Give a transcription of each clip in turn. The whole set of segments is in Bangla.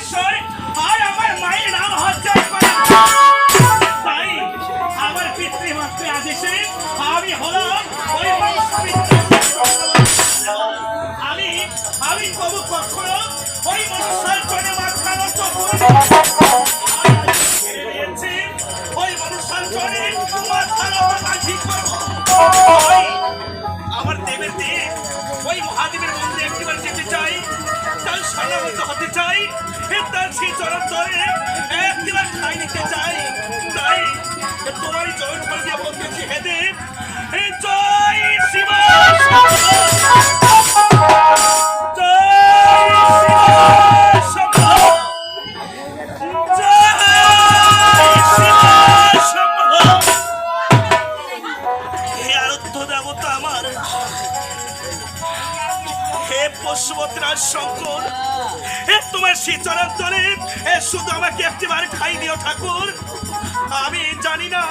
রামেশ্বর আর আমার মায়ের নাম হচ্ছে তাই আমার পিতৃমাতৃ আদেশে আমি হলাম আমি আমি তবু কখনো ওই মনুষ্যের ওই মনুষ্যের জন্য আমার দেবের দেব ওই মহাদেবের মন্দিরে একটিবার চাই, তার হতে চাই। তার সেই চরণ ধরে এক দিবার খাই নিতে চাই। তাই তোমারই চরণ করে দিয়ে বলতেছি হেদে। পশুপতিরাজ শঙ্কর। ঠাকুর। আমি জানি না,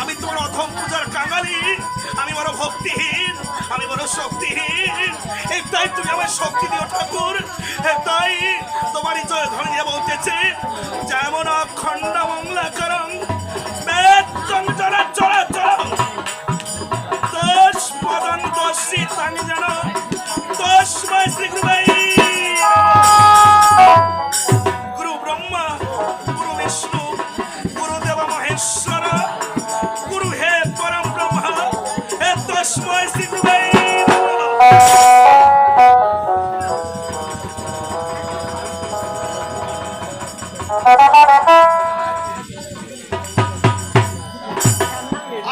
আমি তোমার অথম পূজার কাঙালি, আমি বড় ভক্তিহীন, আমি বড় শক্তিহীন। তাই তুমি আমার শক্তি দিও ঠাকুর তাই তোমারই জয় ধরে দিয়ে বলতেছে, যেমন অখণ্ড মঙ্গলা করম চলা চলা দশ পদন দশী তানি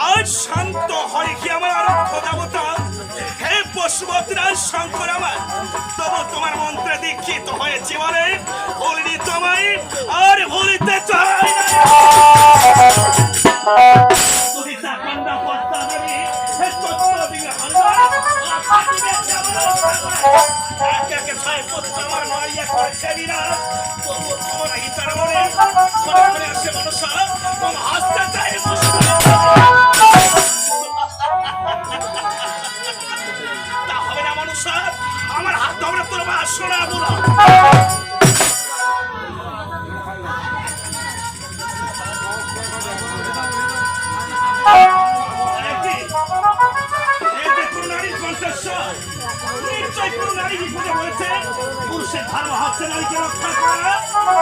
আজ শান্ত হয় কি আমার আরক্ষ দেবতা? হে শঙ্কর আমার তবু তোমার মন্ত্রে দীক্ষিত হয়েছি বলে ভুলিনি তোমায়, আর ভুলিতে চাই না। আমার মারিয়া করেছে বিনা। তবু তোমরা হিতার মনে আসে の初成キャラクターか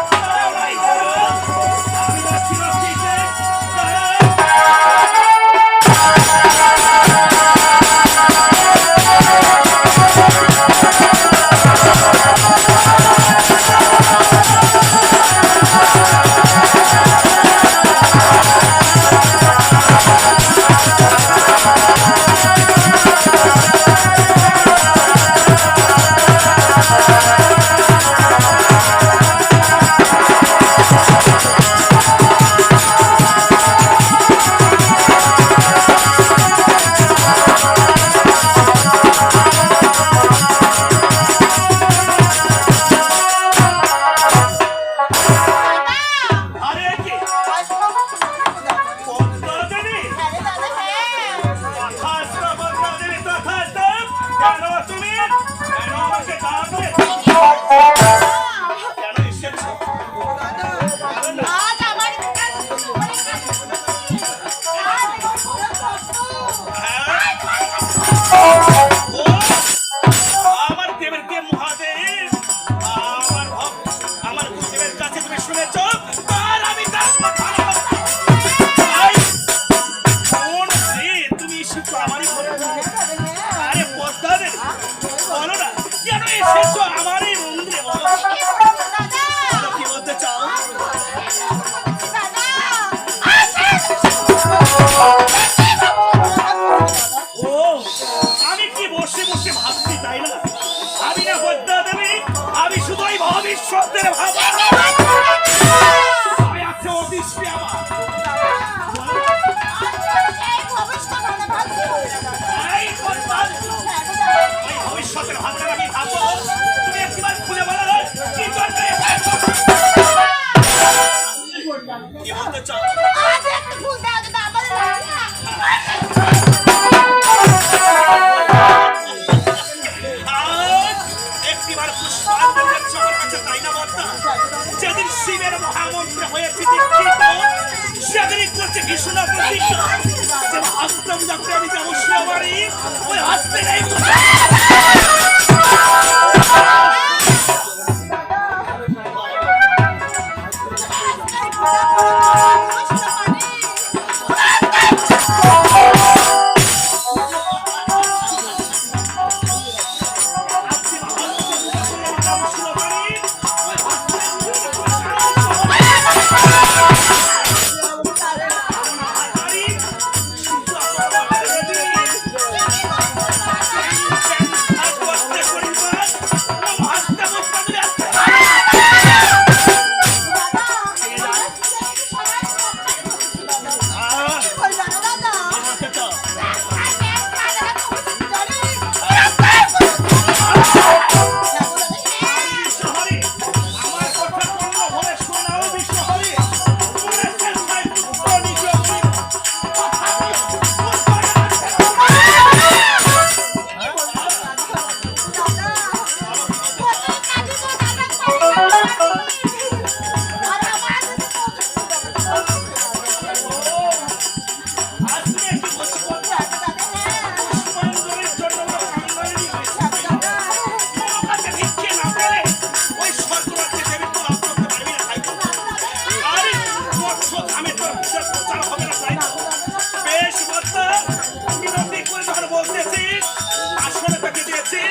কৃষ্ণ প্রতিজ্ঞা যে হাসতাম যখন আমি যাব শিয়াবাড়ি ওই হাসতে নেই Oh every day.